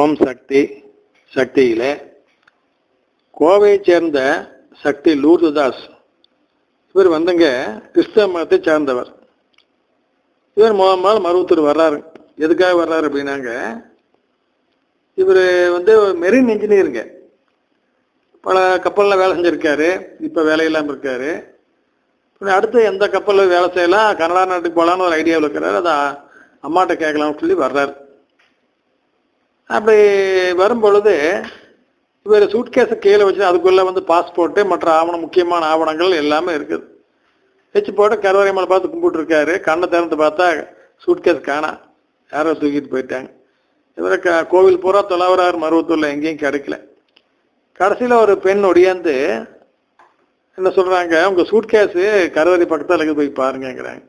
ஓம் சக்தி சக்தியில். கோவையை சேர்ந்த சக்தி லூர்துதாஸ். இவர் வந்துங்க கிறிஸ்தவ மதத்தை சார்ந்தவர். இவர் முதல் மருவத்தூர் வர்றாரு. எதுக்காக வர்றாரு அப்படின்னாங்க இவர் வந்து மெரின் இன்ஜினியருங்க. பல கப்பலில் வேலை செஞ்சுருக்காரு. இப்போ வேலையில்லாமல் இருக்காரு. அடுத்து எந்த கப்பலில் வேலை செய்யலாம் கனடா நாட்டுக்கு போகலான்னு ஒரு ஐடியாவில் இருக்கிறாரு. அதை அம்மாட்ட கேட்கலாம்னு சொல்லி வர்றாரு. அப்படி வரும்பொழுது இவர் சூட்கேஸை கீழே வச்சு அதுக்குள்ளே வந்து பாஸ்போர்ட்டு மற்ற ஆவணம் முக்கியமான ஆவணங்கள் எல்லாமே இருக்குது. வச்சு போட்டு கருவறை மேலே பார்த்து கும்பிட்டுருக்காரு. கண்ணை திறந்து பார்த்தா சூட்கேஸ் காணா. யாரோ தூக்கிட்டு போயிட்டாங்க. இவரை க கோவில் பூரா தொலாவரார் மருவத்தூரில் எங்கேயும் கிடைக்கல. கடைசியில் ஒரு பெண் ஒடியாந்து என்ன சொல்கிறாங்க உங்கள் சூட்கேஸு கருவறை பக்கத்தில் போய் பாருங்கங்கிறாங்க.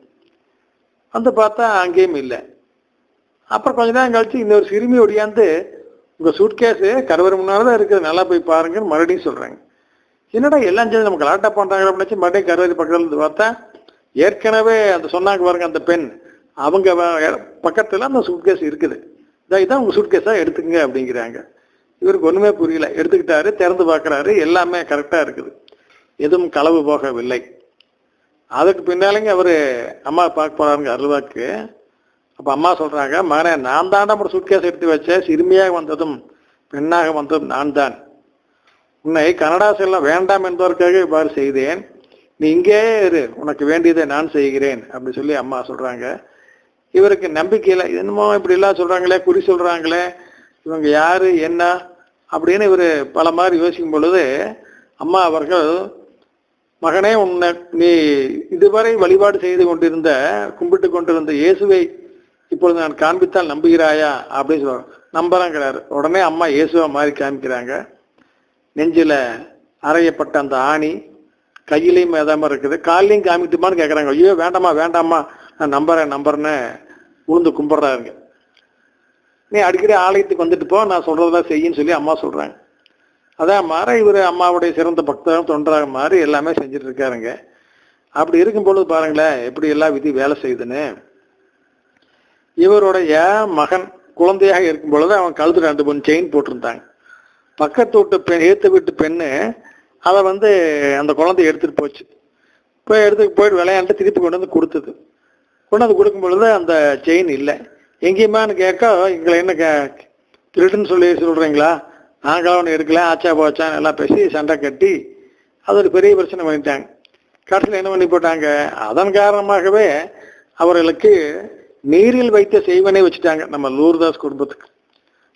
வந்து பார்த்தா அங்கேயும் இல்லை. அப்புறம் கொஞ்ச நேரம் கழிச்சு இன்னொரு சிறுமி ஒடியாந்து உங்கள் சூட்கேஸு கருவறை முன்னால் தான் இருக்குது. நல்லா போய் பாருங்கன்னு மறுபடியும் சொல்கிறாங்க என்னடா எல்லாம் சேர்ந்து நம்ம கலாட்டா பண்ணுறாங்க அப்படின்னு மறுபடியும் கருவறை பக்கத்தில் இருந்து பார்த்தா ஏற்கனவே அந்த சொன்னாங்க பாருங்க அந்த பெண். அவங்க வ- பக்கத்தில் அந்த சூட்கேஸ் இருக்குது. இதா இதான் உங்கள் சூட்கேஸாக எடுத்துக்கங்க அப்படிங்கிறாங்க. இவருக்கு ஒன்றுமே புரியல. எடுத்துக்கிட்டாரு திறந்து பார்க்குறாரு. எல்லாமே கரெக்டாக இருக்குது. எதுவும் களவு போகவில்லை. அதுக்கு பின்னாலேங்க அவர் அம்மா பார்க்க போகிறாருங்க அருள்வாக்கு. அப்போ அம்மா சொல்கிறாங்க மகனே நான் தாண்டா ஒரு சுட்கேஸ் எடுத்து வச்சேன். சிறுமியாக வந்ததும் பெண்ணாக வந்ததும் நான் தான். உன்னை கனடா செல்ல வேண்டாம் என்பதற்காக இவ்வாறு செய்தேன். நீ இங்கே இரு உனக்கு வேண்டியதை நான் செய்கிறேன். அப்படி சொல்லி அம்மா சொல்கிறாங்க இவருக்கு நம்பிக்கையில் என்னமோ இப்படி எல்லாம் குறி சொல்கிறாங்களே இவங்க யார் என்ன? அப்படின்னு இவர் பல மாதிரி யோசிக்கும் பொழுது அம்மா அவர்கள் மகனே உன்னை நீ இதுவரை வழிபாடு செய்து கொண்டிருந்த கும்பிட்டு கொண்டிருந்த இயேசுவை இப்பொழுது நான் காண்பித்தால் நம்புகிறாயா? அப்படின்னு சொல்லுவாங்க நம்புறாங்கிறார். உடனே அம்மா இயேசுவா மாதிரி காமிக்கிறாங்க. நெஞ்சில் அறையப்பட்ட அந்த ஆணி கையிலையும் ஏதாமல் இருக்குது. காலையும் காமிட்டுமான்னு கேட்குறாங்க ஐயோ வேண்டாமா வேண்டாமா நான் நம்புறேன் நம்புறேன்னு உளுந்து கும்பிட்றாருங்க. நீ அடிக்கடி ஆலயத்துக்கு வந்துட்டு போ. நான் சொல்கிறதெல்லாம் செய்யின்னு சொல்லி அம்மா சொல்கிறாங்க அதான் மாற இவர் அம்மாவுடைய சிறந்த பக்தரும் தொண்டராக மாறி எல்லாமே செஞ்சுட்டு இருக்காருங்க. அப்படி இருக்கும் பொழுது பாருங்களேன் எப்படி எல்லா விதி வேலை செய்யுதுன்னு. இவருடைய மகன் குழந்தையாக இருக்கும் பொழுது அவன் கழுத்து ரெண்டு மூணு செயின் போட்டிருந்தாங்க. பக்கத்து வீட்டு பெண் ஏற்று வீட்டு பெண்ணு அதை வந்து அந்த குழந்தைய எடுத்துகிட்டு போச்சு. போய் எடுத்து போயிட்டு விளையாண்டு திருப்பி கொண்டு வந்து கொடுத்தது. கொண்டு வந்து கொடுக்கும் பொழுது அந்த செயின் இல்லை. எங்கேயுமான்னு கேட்க எங்களை என்ன கே திருட்டுன்னு சொல்லி சொல்கிறீங்களா நாங்களும் ஒன்று எடுக்கல ஆச்சா போச்சான்னு எல்லாம் பேசி சண்டை கட்டி அது ஒரு பெரிய பிரச்சனை பண்ணிட்டாங்க. கடைசியில் என்ன பண்ணி போட்டாங்க? அதன் காரணமாகவே அவர்களுக்கு நீரில் வைத்த செய்வனே வச்சுட்டாங்க நம்ம லூர்தாஸ் குடும்பத்துக்கு.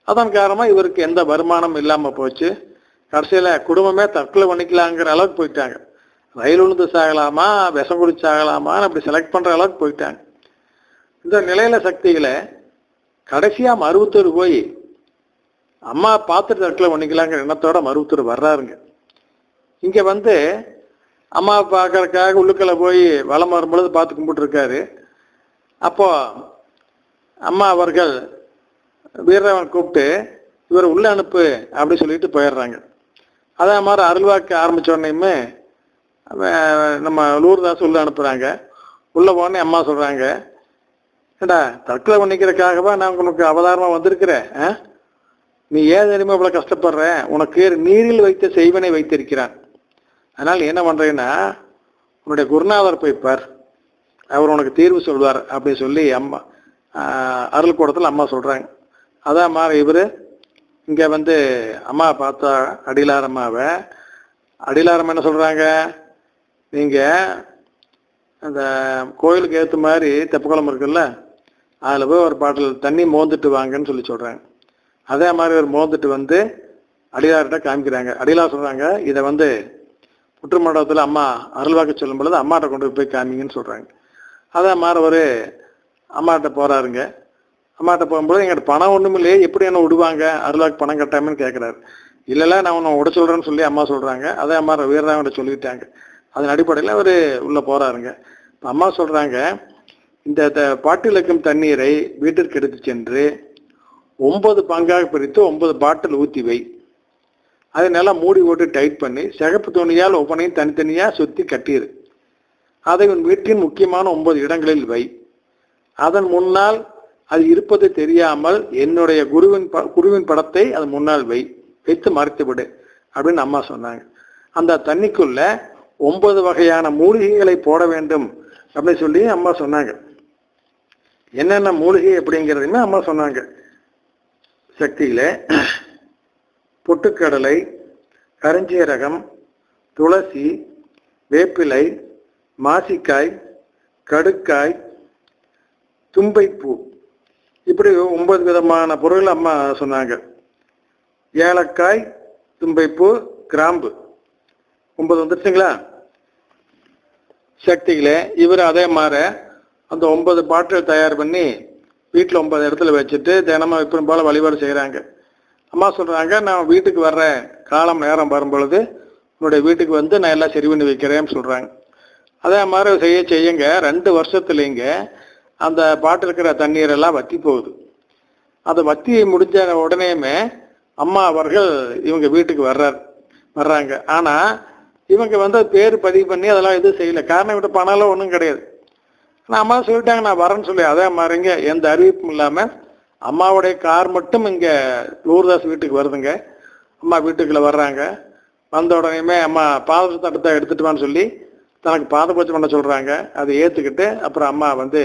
அதன் காரணமாக இவருக்கு எந்த வருமானம் இல்லாமல் போச்சு. கடைசியில் குடும்பமே தற்கொலை பண்ணிக்கலாங்கிற அளவுக்கு போயிட்டாங்க. ரயில் உளுந்து சாகலாமா விஷம் குடிச்சு சாகலாமான்னு அப்படி செலக்ட் பண்ணுற அளவுக்கு போயிட்டாங்க. இந்த நிலையில சக்திகளை கடைசியாக மருவத்தூர் போய் அம்மா பார்த்துட்டு தற்கொலை பண்ணிக்கலாங்கிற எண்ணத்தோட மருவத்தூர் வர்றாருங்க. இங்கே வந்து அம்மா பார்க்கறக்காக உள்ளுக்களை போய் வலம் வரும்பொழுது பார்த்து கும்பிட்டுருக்காரு. அப்போ அம்மா அவர்கள் வீரவன் கூப்பிட்டு இவர் உள்ள அனுப்பு அப்படி சொல்லிட்டு போயிடுறாங்க. அதே மாதிரி அருள்வாக்கு ஆரம்பிச்ச உடனேயுமே நம்ம லூர்தாஸ் உள்ள அனுப்புகிறாங்க உள்ள போனே அம்மா சொல்றாங்க ஏடா தற்கொலை பண்ணிக்கிறதுக்காகவா நான் உனக்கு அவதாரமா வந்திருக்கிறேன் ஆ? நீ ஏன் தெரியுமா இவ்வளவு கஷ்டப்படுற? உனக்கு நீரில் வைத்த செய்வனை வைத்திருக்கிறான். அதனால் என்ன பண்றேன்னா உன்னுடைய குருநாதர் போய் பார். அவர் உனக்கு தீர்வு சொல்வார் அப்படின்னு சொல்லி அம்மா அருள் கூடத்தில் அம்மா சொல்கிறாங்க அதான் மாற இவர் இங்கே வந்து அம்மா பார்த்தா அடிலாரம்மாவை. அடிலாரம் என்ன சொல்கிறாங்க நீங்கள் அந்த கோயிலுக்கு ஏற்ற மாதிரி தெப்பக்குளம் இருக்குல்ல அதில் போய் ஒரு பாட்டில் தண்ணி மோந்துட்டு வாங்கன்னு சொல்லி சொல்கிறாங்க அதே மாதிரி ஒரு மோந்துட்டு வந்து அடிலார்கிட்ட காமிக்கிறாங்க. அடிலார் சொல்கிறாங்க இதை வந்து புற்று மண்டபத்தில் அம்மா அருள்வாக்கு சொல்லும் பொழுது அம்மாட்ட கொண்டு போய் காமிங்கன்னு சொல்கிறாங்க அதான் மாதிரி ஒரு அம்மாட்ட போறாருங்க. அம்மாட்ட போகும்போது எங்கிட்ட பணம் ஒன்றும் இல்லையே எப்படி என்ன விடுவாங்க? அருளாக்கு பணம் கட்டாமன்னு கேட்குறாரு இல்லைல்ல நான் உன்னை விட சொல்கிறேன்னு சொல்லி அம்மா சொல்கிறாங்க அதே அம்மா வீரராவன்ட்ட சொல்லிட்டாங்க. அதன் அடிப்படையில் அவர் உள்ளே போகிறாருங்க அம்மா சொல்கிறாங்க இந்த த- தண்ணீரை வீட்டிற்கு எடுத்து சென்று ஒன்பது பங்காக பிரித்து ஒன்பது பாட்டில் ஊற்றி வை. அதை நல்லா மூடி போட்டு டைட் பண்ணி சிகப்பு துணியால் ஒவ்வொன்றையும் தனித்தனியாக சுற்றி கட்டிடு அதை உன் வீட்டின் முக்கியமான ஒன்பது இடங்களில் வை. அதன் முன்னால் அது இருப்பது தெரியாமல் என்னுடைய குருவின் ப- குருவின் படத்தை அது முன்னால் வை. வைத்து மறைத்துவிடு அப்படின்னு அம்மா சொன்னாங்க. அந்த தண்ணிக்குள்ள ஒன்பது வகையான மூலிகைகளை போட வேண்டும் அப்படின்னு சொல்லி அம்மா சொன்னாங்க. என்னென்ன மூலிகை அப்படிங்கிறதையுமே அம்மா சொன்னாங்க. சக்தியில் பொட்டுக்கடலை கருஞ்சீரகம் துளசி வேப்பிலை மாசிக்காய் கடுக்காய் தும்பைப்பூ. இப்படி ஒன்பது விதமான பொருள் அம்மா சொன்னாங்க. ஏலக்காய் தும்பைப்பூ கிராம்பு. ஒன்பது வந்துருச்சுங்களா? சக்திகளே இவர் அதே மாதிரி அந்த ஒன்பது பாட்டில் தயார் பண்ணி வீட்டில் ஒன்பது இடத்துல வச்சுட்டு தினமும் இப்போ போல் வழிபாடு செய்கிறாங்க. அம்மா சொல்கிறாங்க நான் வீட்டுக்கு வர்றேன். காலம் நேரம் வரும் பொழுது உன்னுடைய வீட்டுக்கு வந்து நான் எல்லாம் சரி பண்ணி வைக்கிறேன்னு சொல்கிறாங்க அதே மாதிரி செய்ய செய்யுங்க. ரெண்டு வருஷத்துலேங்க அந்த பாட்டில் இருக்கிற தண்ணீரெல்லாம் வத்தி போகுது. அந்த வத்தி முடிஞ்ச உடனேயுமே அம்மா அவர்கள் இவங்க வீட்டுக்கு வர்றார். வர்றாங்க. ஆனால் இவங்க வந்து பேர் பதிவு பண்ணி அதெல்லாம் எதுவும் செய்யல. காரணம் விட்டு பணம்லாம் ஒன்றும் கிடையாது. ஆனால் அம்மா சொல்லிட்டாங்க நான் வரேன்னு சொல்லி. அதே மாதிரிங்க எந்த அறிவிப்பும் இல்லாமல் அம்மாவுடைய கார் மட்டும் இங்கே லூர்தாஸ் வீட்டுக்கு வருதுங்க. அம்மா வீட்டுக்குள்ள வர்றாங்க. வந்த உடனேயுமே அம்மா பாதத்தை தட்டத்தை எடுத்துட்டு வான்னு சொல்லி தனக்கு பாத பண்ண சொல்கிறாங்க அதை ஏற்றுக்கிட்டு அப்புறம் அம்மா வந்து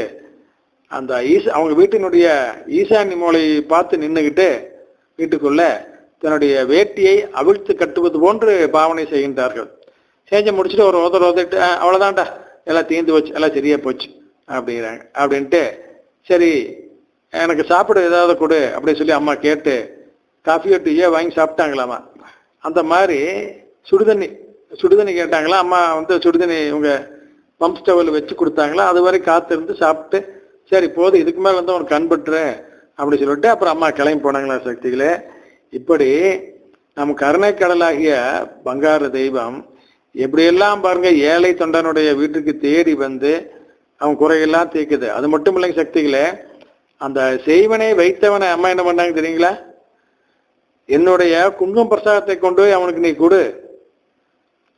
அந்த ஈச அவங்க வீட்டினுடைய ஈசானி மூளை பார்த்து நின்றுக்கிட்டு வீட்டுக்குள்ள தன்னுடைய வேட்டியை அவிழ்த்து கட்டுவது போன்று பாவனை செய்கின்றார்கள். செஞ்சு முடிச்சுட்டு ஒரு உதர் உதட்டு அவ்வளோதான்டா எல்லாம் தீர்ந்து போச்சு. எல்லாம் சரியா போச்சு. அப்படிங்கிறாங்க. அப்படின்ட்டு சரி எனக்கு சாப்பிட ஏதாவது கொடு. அப்படின்னு சொல்லி அம்மா கேட்டு காஃபியோ டீயோ வாங்கி சாப்பிட்டாங்களாமா அந்த மாதிரி சுடுதண்ணி சுடுதண்ணி கேட்டாங்களா அம்மா வந்து சுடுதண்ணி இவங்க பம்ப் ஸ்டவ்வில் வச்சு கொடுத்தாங்களா அது வரை காத்திருந்து சாப்பிட்டு சரி போதும் இதுக்கு மேலே வந்து உனக்கு கண்பட்டுறேன் அப்படி சொல்லிட்டு அப்புறம் அம்மா கிளம்பி போனாங்களா சக்திகளே. இப்படி நம் கருணை கடலாகிய பங்காரு தெய்வம் எப்படியெல்லாம் பாருங்க ஏழை தொண்டனுடைய வீட்டுக்கு தேடி வந்து அவன் குறையெல்லாம் தீர்க்குது. அது மட்டும் இல்லைங்க சக்திகளே அந்த செய்வனை வைத்தவனை அம்மா என்ன பண்ணாங்க தெரியுங்களா? என்னுடைய குங்கும பிரசாதத்தை கொண்டு போய் அவனுக்கு நீ கொடு.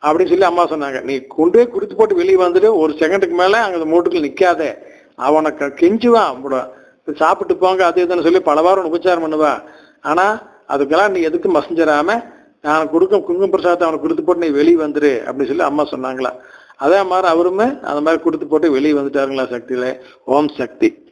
அப்படின்னு சொல்லி அம்மா சொன்னாங்க. நீ கொண்டு போய் குடித்து போட்டு வெளியே வந்துட்டு ஒரு செகண்டுக்கு மேலே அங்கே அந்த மூட்டுக்குள்ள நிக்காத. அவனை க- கெஞ்சுவான் சாப்பிட்டு போங்க அது இதுன்னு சொல்லி பல வாரம் உபச்சாரம் பண்ணுவா. ஆனால் அதுக்கெல்லாம் நீ எதுக்கு மசஞ்சிடாமல் நான் கொடுக்க குங்கும பிரசாதத்தை அவனுக்கு கொடுத்து போட்டு நீ வெளியே வந்துரு அப்படின்னு சொல்லி அம்மா சொன்னாங்களா. அதே மாதிரி அவருமே அந்த மாதிரி கொடுத்து போட்டு வெளியே வந்துட்டாருங்களா சக்தியில். ஓம் சக்தி.